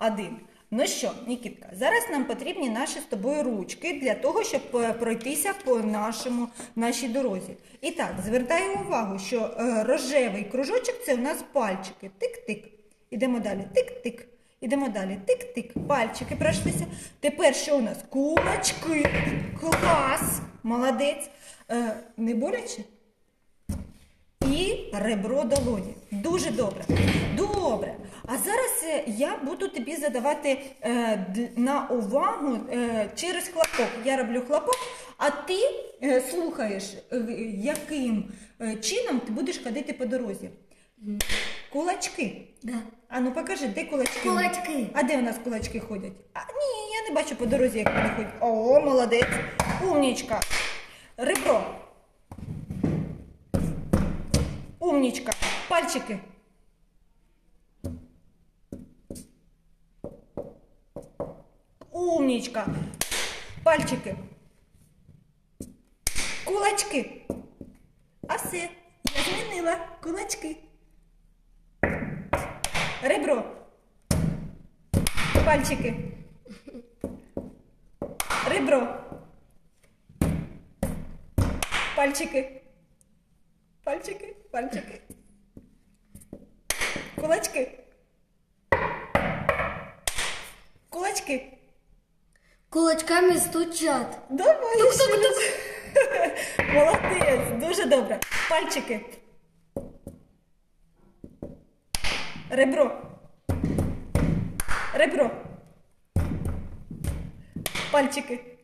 один. Ну що, Нікітка, зараз нам потрібні наші з тобою ручки для того, щоб е, пройтися по нашому, нашій дорозі. І так, звертаю увагу, що е, рожевий кружочок це у нас пальчики. Тик-тик. Ідемо далі. Тик-тик. Ідемо далі. Тик-тик. Пальчики пройшлися. Тепер що у нас? Кулачки. Клас. Молодець. Е, не боляче? І ребро долоні. Дуже добре. Добре. А зараз е, я буду тобі задавати е, на увагу е, через хлопок. Я роблю хлопок, а ти слухаєш, яким чином ти будеш ходити по дорозі. Кулачки. Да. А ну покажи, де кулачки? Кулачки. А де у нас кулачки ходять? А ні, я не бачу по дорозі, як вони ходять. О, молодець. Умнічка. Ребро. Умнічка. Пальчики. Умнічка. Пальчики. Кулачки. А все. Я змінила кулачки. Ребро. Пальчики. Ребро. Пальчики. Пальчики, пальчики. Кулачки. Кулачки. Кулачками стучат. Давай. Тук, тук, тук. Молодець, дуже добре. Пальчики. Ребро. Ребро. Пальчики.